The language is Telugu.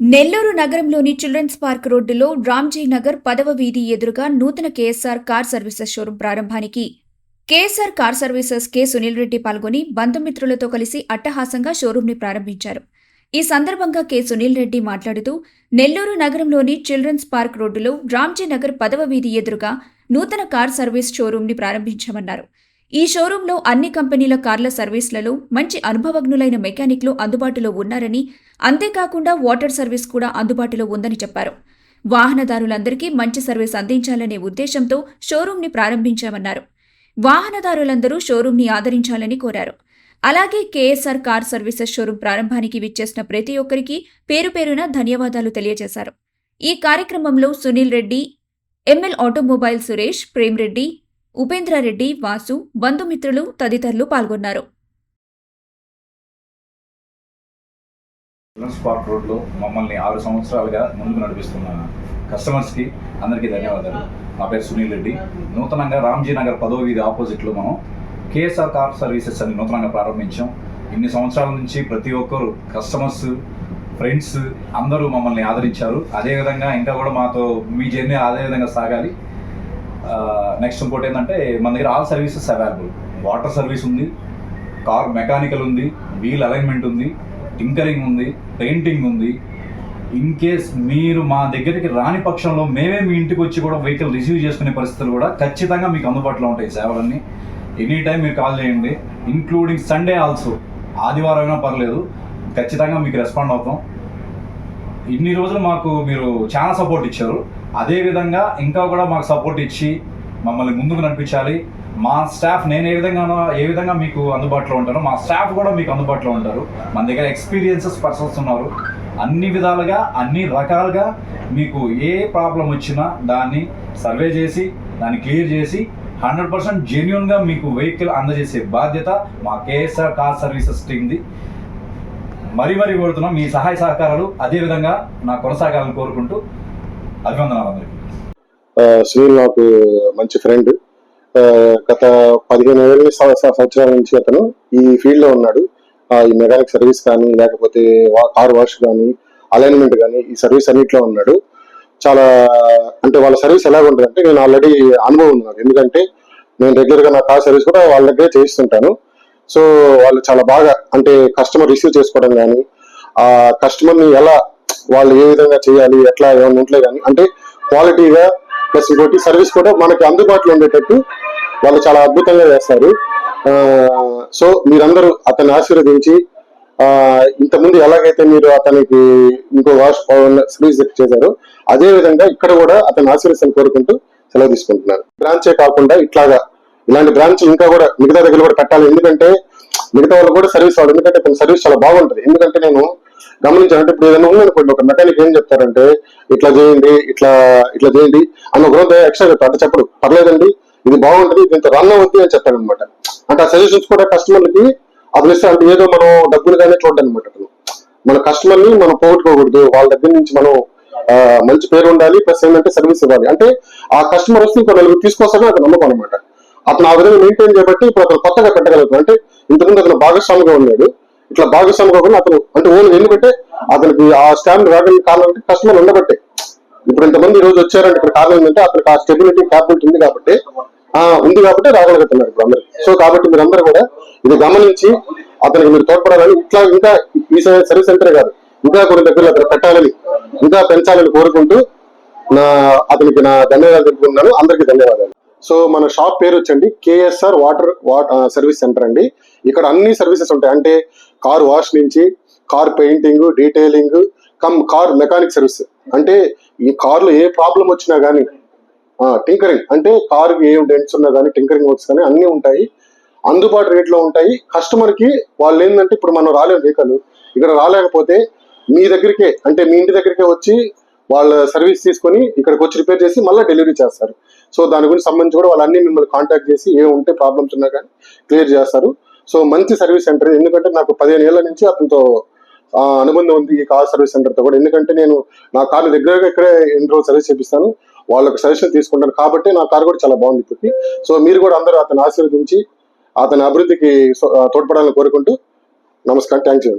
నెల్లూరు నగరంలోని చిల్డ్రన్స్ పార్క్ రోడ్డులో రామ్జీ నగర్ పదవ వీధి ఎదురుగా నూతన కేఎస్ఆర్ కార్ సర్వీసెస్ షోరూం ప్రారంభానికి. KSR car services K Sunil Reddy పాల్గొని బంధుమిత్రులతో కలిసి అట్టహాసంగా షోరూంని ప్రారంభించారు. ఈ సందర్భంగా కె సునీల్ రెడ్డి మాట్లాడుతూ నెల్లూరు నగరంలోని చిల్డ్రన్స్ పార్క్ రోడ్డులో రామ్జీ నగర్ పదవ వీధి ఎదురుగా నూతన కార్ సర్వీస్ షోరూంని ప్రారంభించామన్నారు. ఈ షోరూంలో అన్ని కంపెనీల కార్ల సర్వీస్లలో మంచి అనుభవజ్ఞులైన మెకానిక్లు అందుబాటులో ఉన్నారని అంతేకాకుండా వాటర్ సర్వీస్ కూడా అందుబాటులో ఉందని చెప్పారు. వాహనదారులందరికీ మంచి సర్వీస్ అందించాలనే ఉద్దేశంతో షోరూంని ప్రారంభించామన్నారు. వాహనదారులందరూ షోరూంని ఆదరించాలని కోరారు. అలాగే కేఎస్ఆర్ కార్ సర్వీసెస్ షోరూం ప్రారంభానికి విచ్చేసిన ప్రతి ఒక్కరికి పేరు పేరున ధన్యవాదాలు తెలియజేశారు. ఈ కార్యక్రమంలో సునీల్ రెడ్డి ఎంఎల్ ఆటోమొబైల్ సురేష్ ప్రేమ్ రెడ్డి ఉపేంద్రారెడ్డి వాసు బంధుమిత్రులు తదితరులు పాల్గొన్నారు. స్పాట్ పార్క్ రోడ్లో మమ్మల్ని ఆరు సంవత్సరాలుగా ముందుకు నడిపిస్తున్న కస్టమర్స్కి అందరికీ ధన్యవాదాలు. నా పేరు సునీల్ రెడ్డి. నూతనంగా రామ్జీ నగర్ పదో వీధి ఆపోజిట్లో మనం కేఎస్ఆర్ కార్ సర్వీసెస్ అని నూతనంగా ప్రారంభించాం. ఇన్ని సంవత్సరాల నుంచి ప్రతి ఒక్కరు కస్టమర్స్ ఫ్రెండ్స్ అందరూ మమ్మల్ని ఆదరించారు. అదేవిధంగా ఇంకా కూడా మాతో మీ జర్నీ అదేవిధంగా సాగాలి. నెక్స్ట్ ఇంకోటి ఏంటంటే మన దగ్గర all services available water service ఉంది కార్ మెకానికల్ ఉంది వీల్ అలైన్మెంట్ ఉంది టింకరింగ్ ఉంది పెయింటింగ్ ఉంది. ఇన్ కేస్ మీరు మా దగ్గరికి రాని పక్షంలో మేమే మీ ఇంటికి వచ్చి కూడా వెహికల్ రిసీవ్ చేసుకునే పరిస్థితులు కూడా ఖచ్చితంగా మీకు అందుబాటులో ఉంటాయి సేవలన్నీ. ఎనీ టైం మీరు కాల్ చేయండి ఇంక్లూడింగ్ సండే ఆల్సో ఆదివారం అయినా పర్లేదు ఖచ్చితంగా మీకు రెస్పాండ్ అవుతాం. ఇన్ని రోజులు మాకు మీరు చాలా సపోర్ట్ ఇచ్చారు. అదే విధంగా ఇంకా కూడా మాకు సపోర్ట్ ఇచ్చి మమ్మల్ని ముందుకు నడిపించాలి. మా స్టాఫ్ నేను ఏ విధంగా ఏ విధంగా మీకు అందుబాటులో ఉంటానో మా స్టాఫ్ కూడా మీకు అందుబాటులో ఉంటారు. మన దగ్గర ఎక్స్పీరియన్సెస్ పర్సన్స్ ఉన్నారు. అన్ని విధాలుగా అన్ని రకాలుగా మీకు ఏ ప్రాబ్లం వచ్చినా దాన్ని సర్వే చేసి దాన్ని క్లియర్ చేసి హండ్రెడ్ పర్సెంట్ జెన్యున్గా మీకు వెహికల్ అందజేసే బాధ్యత మా కేఎస్ఆర్ కార్ సర్వీసెస్ టీమ్ది మరీ మరీ కోరుతున్నాం మీ సహాయ సహకారాలు అదే విధంగా నా కొనసాగాలని కోరుకుంటూ అభివందనాలు సునీల్ నాకు మంచి ఫ్రెండ్ గత పదిహేను ఏళ్ళ సంవత్సరాల నుంచి అతను ఈ ఫీల్డ్లో ఉన్నాడు. ఈ మెకానిక్ సర్వీస్ కానీ లేకపోతే వా- కార్ వాష్ కానీ అలైన్మెంట్ కానీ ఈ సర్వీస్ అన్నిట్లో ఉన్నాడు. చాలా అంటే వాళ్ళ సర్వీస్ ఎలా ఉంటుంది అంటే నేను ఆల్రెడీ అనుభవం ఉంది నాకు ఎందుకంటే నేను రెగ్యులర్గా నా కార్ సర్వీస్ కూడా వాళ్ళ దగ్గరే చేయిస్తుంటాను. సో వాళ్ళు చాలా బాగా అంటే కస్టమర్ రిసీవ్ చేసుకోవడం కానీ ఆ కస్టమర్ని ఎలా వాళ్ళు ఏ విధంగా చేయాలి ఎట్లా ఏమైనా ఉంటలే కానీ అంటే క్వాలిటీగా ప్లస్ ఇంకోటి సర్వీస్ కూడా మనకి అందుబాటులో ఉండేటట్టు వాళ్ళు చాలా అద్భుతంగా చేస్తారు. సో మీరందరూ అతన్ని ఆశీర్వదించి ఇంతకుముందు ఎలాగైతే మీరు అతనికి ఇంకో వాష్ సర్వీస్ చేశారో అదే విధంగా ఇక్కడ కూడా అతని ఆశీర్వదించాలని కోరుకుంటూ సెలవు తీసుకుంటున్నాను. బ్రాంచే కాకుండా ఇట్లాగా ఇలాంటి బ్రాంచ్ ఇంకా కూడా మిగతా దగ్గర కూడా కట్టాలి ఎందుకంటే మిగతా వాళ్ళు కూడా సర్వీస్ వాళ్ళు ఎందుకంటే తన సర్వీస్ చాలా బాగుంటుంది. ఎందుకంటే నేను గమనించానంటే ఇప్పుడు ఏదైనా ఉందనుకోండి ఒక మెకానిక్ ఏం చెప్తారంటే ఇట్లా చేయండి ఇట్లా ఇట్లా చేయండి అని ఒక రోజు ఎక్స్ట్రా చెప్తారు అంటే చెప్పడు పర్లేదండి ఇది బాగుంటుంది దీంతో రన్ అవుతుంది అని చెప్తాడు అనమాట అంటే ఆ సజెషన్స్ కూడా కస్టమర్లకి అతను ఇస్తే అంటే ఏదో మనం డబ్బులుగానే చూడడం అనమాట మన కస్టమర్ని మనం పోగొట్టుకోకూడదు. వాళ్ళ దగ్గర నుంచి మనం ఆ, మంచి పేరు ఉండాలి ప్లస్ ఏంటంటే సర్వీస్ ఇవ్వాలి. అంటే ఆ కస్టమర్ వస్తే ఇంకో నలుగురు తీసుకొస్తారని అది నమ్మకం అనమాట అతను ఆ విధంగా మెయింటైన్ చేయబట్టి ఇప్పుడు అతను కొత్తగా పెట్టగలుగుతాడు. అంటే ఇంతకుముందు అతను భాగస్వామిగా ఉన్నాడు. ఇట్లా భాగస్వామి కాకుండా అతను అంటే ఓన్ ఎందుకంటే అతనికి ఆ స్టాండ్ రావడానికి కారణం అంటే కస్టమర్ ఉండబట్టే. ఇప్పుడు ఇంతమంది ఈ రోజు వచ్చారంటే ఇక్కడ కారణం ఏంటంటే అతనికి ఆ స్టెబిలిటీ క్యాపిటల్ ఉంది కాబట్టి ఆ ఉంది కాబట్టి రాగలుగుతున్నారు ఇప్పుడు అందరు. సో కాబట్టి మీరందరూ కూడా ఇది గమనించి అతనికి మీరు తోడ్పడాలని ఇట్లా ఇంకా ఈ సర్వీస్ సెంటరే కాదు ఇంకా కొన్ని దగ్గర అతను పెట్టాలని ఇంకా పెంచాలని కోరుకుంటూ నా అతనికి నా ధన్యవాదాలు తెలుపుకున్నాను అందరికీ ధన్యవాదాలు. సో మన షాప్ పేరు వచ్చండి కేఎస్ఆర్ వాటర్ సర్వీస్ సెంటర్ అండి. ఇక్కడ అన్ని సర్వీసెస్ ఉంటాయి. అంటే కార్ వాష్ నుంచి car painting detailing come car mechanic service. అంటే ఈ కార్లో ఏ ప్రాబ్లం వచ్చినా కానీ టింకరింగ్. అంటే కార్ ఏ డెంట్స్ ఉన్నా కానీ టింకరింగ్ వర్క్స్ కానీ అన్ని ఉంటాయి. అందుబాటు రేట్లో ఉంటాయి. కస్టమర్కి వాళ్ళు ఏంటంటే ఇప్పుడు మనం రాలేము వెహికల్. ఇక్కడ రాలేకపోతే మీ దగ్గరికే అంటే మీ ఇంటి దగ్గరికే వచ్చి వాళ్ళ సర్వీస్ తీసుకొని ఇక్కడికి వచ్చి రిపేర్ చేసి మళ్ళీ డెలివరీ చేస్తారు. సో దాని గురించి సంబంధించి కూడా వాళ్ళు అన్ని మిమ్మల్ని కాంటాక్ట్ చేసి ఏ ఉంటే ప్రాబ్లమ్స్ ఉన్నా కానీ క్లియర్ చేస్తారు. సో మంచి సర్వీస్ సెంటర్ ఎందుకంటే నాకు పదిహేను ఏళ్ళ నుంచి అతనితో అనుబంధం ఉంది ఈ కార్ సర్వీస్ సెంటర్తో కూడా. ఎందుకంటే నేను నా కార్ దగ్గరగా ఇక్కడే ఎన్ని రోజులు సర్వీస్ చేపిస్తాను వాళ్ళకి సజెషన్ తీసుకుంటాను. కాబట్టి నా కార్ కూడా చాలా బాగుంది ఇప్పటికి. సో మీరు కూడా అందరూ అతను ఆశీర్వదించి అతని అభివృద్ధికి తోడ్పడాలని కోరుకుంటూ నమస్కారం. Thank you.